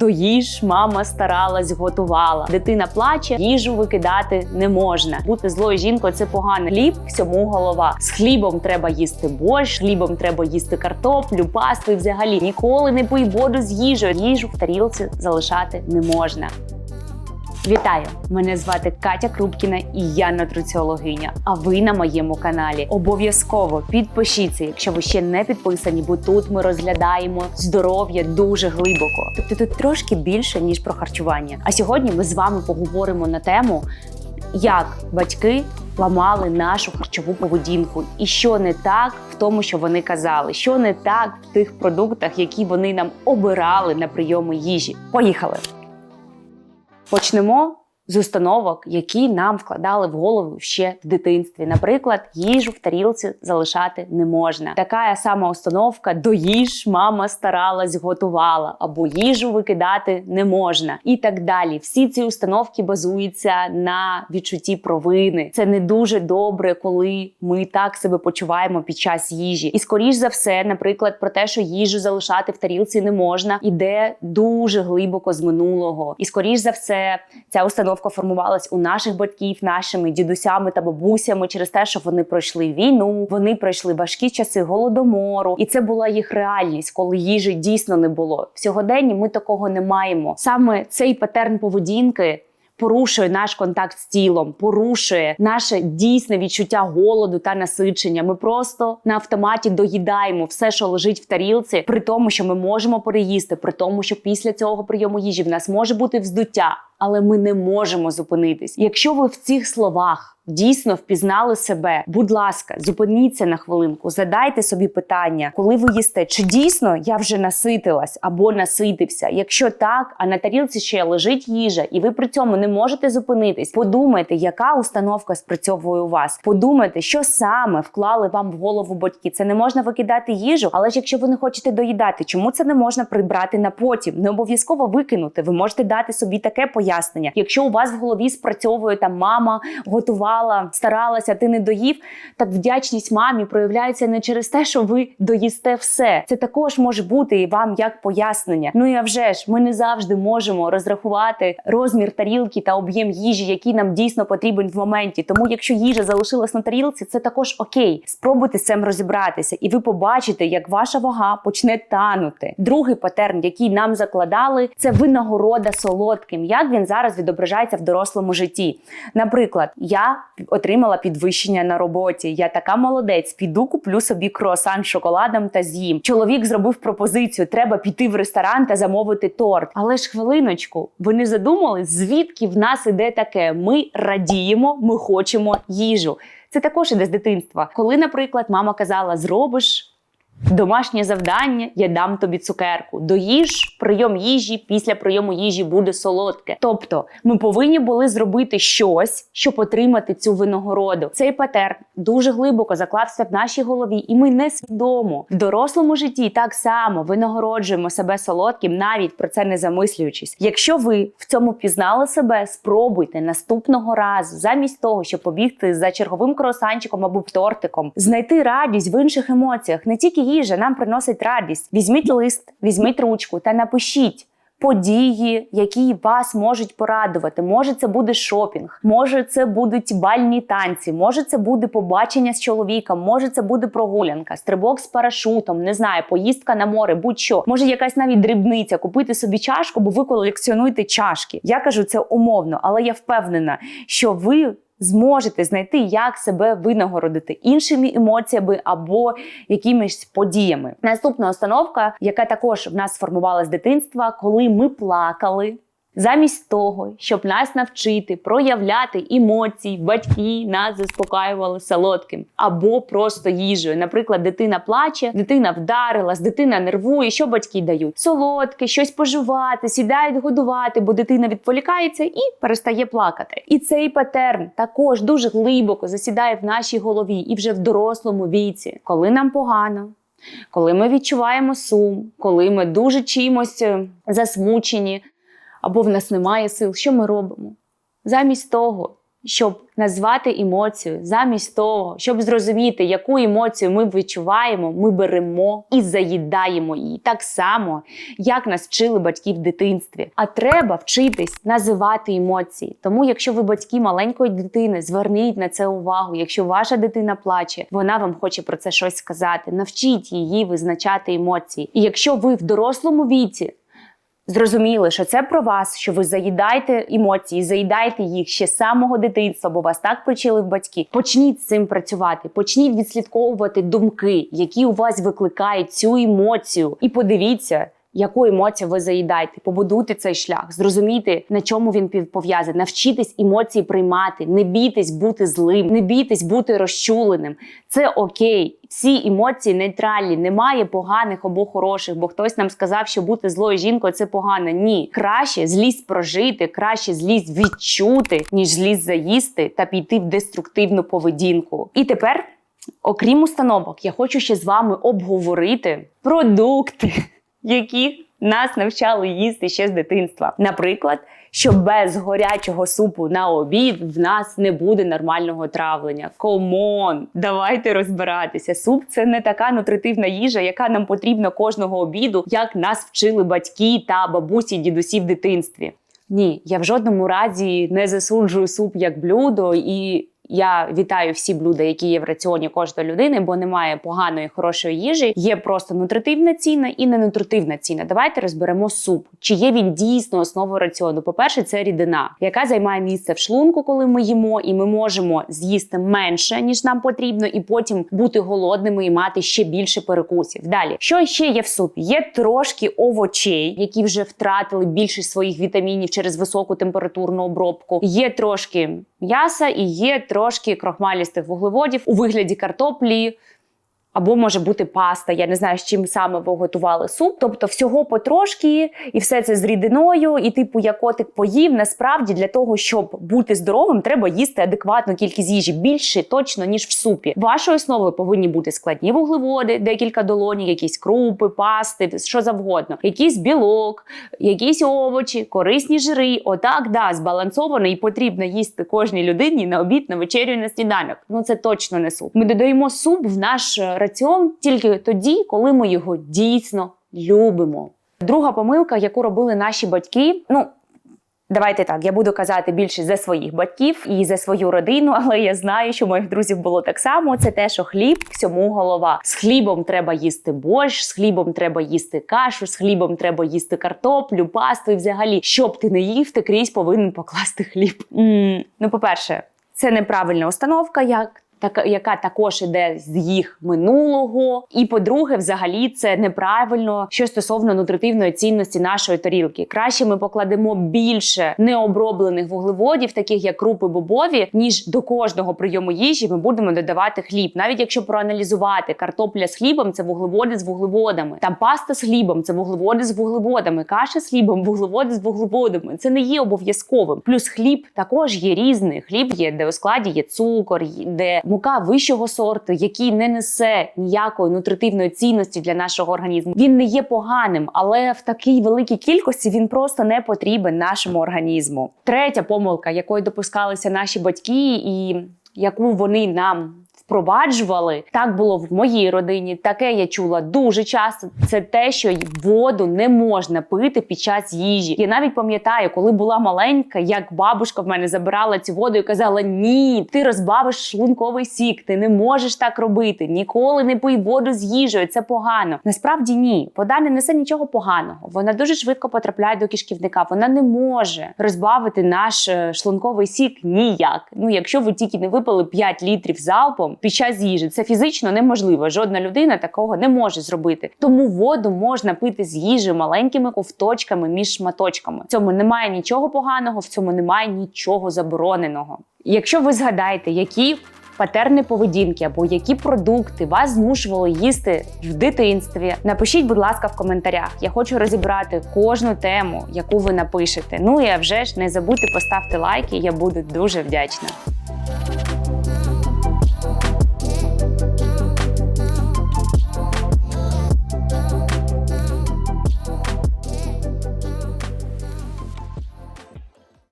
Доїж, мама старалась, готувала. Дитина плаче, їжу викидати не можна. Бути злою жінкою це погано. Хліб всьому голова. З хлібом треба їсти борщ, хлібом треба їсти картоплю, пасту і взагалі ніколи не пий воду з їжею. Їжу в тарілці залишати не можна. Вітаю! Мене звати Катя Крупкіна і я нутриціологиня. А ви на моєму каналі. Обов'язково підпишіться, якщо ви ще не підписані, бо тут ми розглядаємо здоров'я дуже глибоко. Тобто тут трошки більше ніж про харчування. А сьогодні ми з вами поговоримо на тему, як батьки ламали нашу харчову поведінку, і що не так в тому, що вони казали, що не так в тих продуктах, які вони нам обирали на прийоми їжі. Поїхали! Почнемо з установок, які нам вкладали в голову ще в дитинстві. Наприклад, їжу в тарілці залишати не можна. Така сама установка доїж, мама старалась, готувала, або їжу викидати не можна, і так далі. Всі ці установки базуються на відчутті провини. Це не дуже добре, коли ми так себе почуваємо під час їжі. І скоріш за все, наприклад, про те, що їжу залишати в тарілці не можна, іде дуже глибоко з минулого. І скоріш за все, ця установка формувалась у наших батьків, нашими дідусями та бабусями через те, що вони пройшли війну, вони пройшли важкі часи голодомору, і це була їх реальність, коли їжі дійсно не було. В сьогоденні ми такого не маємо. Саме цей патерн поведінки. Порушує наш контакт з тілом, порушує наше дійсне відчуття голоду та насичення. Ми просто на автоматі доїдаємо все, що лежить в тарілці, при тому, що ми можемо переїсти, при тому, що після цього прийому їжі в нас може бути вздуття, але ми не можемо зупинитись. Якщо ви в цих словах дійсно впізнали себе, будь ласка, зупиніться на хвилинку, задайте собі питання, коли ви їсте, чи дійсно я вже наситилась або наситився. Якщо так, а на тарілці ще лежить їжа, і ви при цьому не можете зупинитись, подумайте, яка установка спрацьовує у вас. Подумайте, що саме вклали вам в голову батьки. Це не можна викидати їжу, але ж якщо ви не хочете доїдати, чому це не можна прибрати на потім? Не обов'язково викинути. Ви можете дати собі таке пояснення. Якщо у вас в голові спрацьовує там мама готувала, старалася, ти не доїв. Так вдячність мамі проявляється не через те, що ви доїсте все. Це також може бути і вам як пояснення. Ну і а вже ж ми не завжди можемо розрахувати розмір тарілки та об'єм їжі, який нам дійсно потрібен в моменті. Тому, якщо їжа залишилась на тарілці, це також окей. Спробуйте з цим розібратися, і ви побачите, як ваша вага почне танути. Другий патерн, який нам закладали, це винагорода солодким. Як він зараз відображається в дорослому житті? Наприклад, я отримала підвищення на роботі. Я така молодець, піду куплю собі круасан з шоколадом та з'їм. Чоловік зробив пропозицію: треба піти в ресторан та замовити торт. Але ж хвилиночку, ви не задумали, звідки в нас іде таке? Ми радіємо, ми хочемо їжу. Це також іде з дитинства. Коли, наприклад, мама казала: зробиш. Домашнє завдання, я дам тобі цукерку. Доїж прийом їжі, після прийому їжі буде солодке. Тобто, ми повинні були зробити щось, щоб отримати цю винагороду. Цей патерн дуже глибоко заклався в нашій голові, і ми несвідомо в дорослому житті так само винагороджуємо себе солодким, навіть про це не замислюючись. Якщо ви в цьому пізнали себе, спробуйте наступного разу, замість того, щоб побігти за черговим круасанчиком або тортиком, знайти радість в інших емоціях, не тільки їжа нам приносить радість. Візьміть лист, візьміть ручку та напишіть. Події, які вас можуть порадувати. Може, це буде шопінг, може, це будуть бальні танці, може, це буде побачення з чоловіком, може, це буде прогулянка, стрибок з парашутом, не знаю, поїздка на море, будь-що. Може, якась навіть дрібниця, купити собі чашку, бо ви колекціонуєте чашки. Я кажу це умовно, але я впевнена, що ви зможете знайти, як себе винагородити іншими емоціями або якимись подіями. Наступна установка, яка також в нас сформувалася з дитинства, коли ми плакали. Замість того, щоб нас навчити проявляти емоції, батьки нас заспокаювали солодким або просто їжею. Наприклад, дитина плаче, дитина вдарилась, дитина нервує. Що батьки дають? Солодке, щось поживати, сідають годувати, бо дитина відволікається і перестає плакати. І цей патерн також дуже глибоко засідає в нашій голові і вже в дорослому віці, коли нам погано. Коли ми відчуваємо сум, коли ми дуже чимось е, засмучені, або в нас немає сил, що ми робимо? Замість того, щоб назвати емоцію, замість того, щоб зрозуміти, яку емоцію ми відчуваємо, ми беремо і заїдаємо її так само, як нас вчили батьки в дитинстві. А треба вчитись називати емоції. Тому, якщо ви батьки маленької дитини, зверніть на це увагу. Якщо ваша дитина плаче, вона вам хоче про це щось сказати. Навчіть її визначати емоції. І якщо ви в дорослому віці зрозуміли, що це про вас, що ви заїдаєте емоції, заїдаєте їх ще з самого дитинства, бо вас так причили в батьки. Почніть з цим працювати, почніть відслідковувати думки, які у вас викликають цю емоцію, і подивіться. Яку емоцію ви заїдаєте? Побудуйте цей шлях, зрозумійте, на чому він пов'язаний. Навчитесь емоції приймати, не бійтесь бути злим, не бійтесь бути розчуленим. Це окей. Всі емоції нейтральні, немає поганих або хороших, бо хтось нам сказав, що бути злою жінкою це погано. Ні, краще злість прожити, краще злість відчути, ніж злість заїсти та піти в деструктивну поведінку. І тепер, окрім установок, я хочу ще з вами обговорити продукти, які нас навчали їсти ще з дитинства. Наприклад, що без гарячого супу на обід в нас не буде нормального травлення. Комон, давайте розбиратися. Суп це не така нутритивна їжа, яка нам потрібна кожного обіду, як нас вчили батьки та бабусі, дідусі в дитинстві. Ні, я в жодному разі не засуджую суп як блюдо і. Я вітаю всі блюда, які є в раціоні кожної людини, бо немає поганої хорошої їжі. Є просто нутритивна ціна і ненутритивна ціна. Давайте розберемо суп. Чи є він дійсно основою раціону? По-перше, це рідина, яка займає місце в шлунку, коли ми їмо, і ми можемо з'їсти менше ніж нам потрібно, і потім бути голодними і мати ще більше перекусів. Далі, що ще є в супі? Є трошки овочей, які вже втратили більшість своїх вітамінів через високу температурну обробку. Є трошки м'яса і є трошки крохмалістих вуглеводів у вигляді картоплі. Або може бути паста, я не знаю, з чим саме ви готували суп. Тобто всього потрошки, і все це з рідиною, і типу як котик поїв. Насправді для того, щоб бути здоровим, треба їсти адекватну кількість їжі більше точно ніж в супі. Вашою основою повинні бути складні вуглеводи, декілька долонів, якісь крупи, пасти, що завгодно, якийсь білок, якісь овочі, корисні жири. Отак, да, збалансовано і потрібно їсти кожній людині на обід, на вечерю, на сніданок. Ну це точно не суп. Ми додаємо суп в наш е, раціон тільки тоді, коли ми його дійсно любимо. Друга помилка, яку робили наші батьки, ну. Давайте так, я буду казати більше за своїх батьків і за свою родину, але я знаю, що моїх друзів було так само. Це те, що хліб всьому голова. З хлібом треба їсти борщ, з хлібом треба їсти кашу, з хлібом треба їсти картоплю, пасту і взагалі, щоб ти не їв, ти крізь повинен покласти хліб. м ну, по-перше, це неправильна установка, як така, яка також іде з їх минулого. І по-друге, взагалі, це неправильно, що стосовно нутритивної цінності нашої тарілки. Краще ми покладемо більше необроблених вуглеводів, таких як крупи бобові, ніж до кожного прийому їжі ми будемо додавати хліб. Навіть якщо проаналізувати картопля з хлібом, це вуглеводи з вуглеводами. Там паста з хлібом, це вуглеводи з вуглеводами, каша з хлібом, вуглеводи з вуглеводами. Це не є обов'язковим. Плюс хліб також є різний. Хліб є, де у складі є цукор, де мука вищого сорту, який не несе ніякої нутритивної цінності для нашого організму. Він не є поганим, але в такій великій кількості він просто не потрібен нашому організму. Третя помилка, якої допускалися наші батьки, і яку вони нам впроваджували. Так було в моїй родині. Таке я чула дуже часто. Це те, що воду не можна пити під час їжі. Я навіть пам'ятаю, коли була маленька, як бабушка в мене забирала цю воду і казала: Ні, ти розбавиш шлунковий сік, ти не можеш так робити. Ніколи не пий воду з їжею. Це погано. Насправді ні, вода не несе нічого поганого. Вона дуже швидко потрапляє до кишківника. Вона не може розбавити наш е, шлунковий сік ніяк. Ну, якщо ви тільки не випили 5 літрів залпом під час їжі, це фізично неможливо. Жодна людина такого не може зробити. Тому воду можна пити з їжі маленькими ковточками між шматочками. В цьому немає нічого поганого, в цьому немає нічого забороненого. Якщо ви згадаєте, які патерни поведінки або які продукти вас змушували їсти в дитинстві. Напишіть, будь ласка, в коментарях. Я хочу розібрати кожну тему, яку ви напишете. Ну і а вже ж не забудьте поставити лайки, я буду дуже вдячна.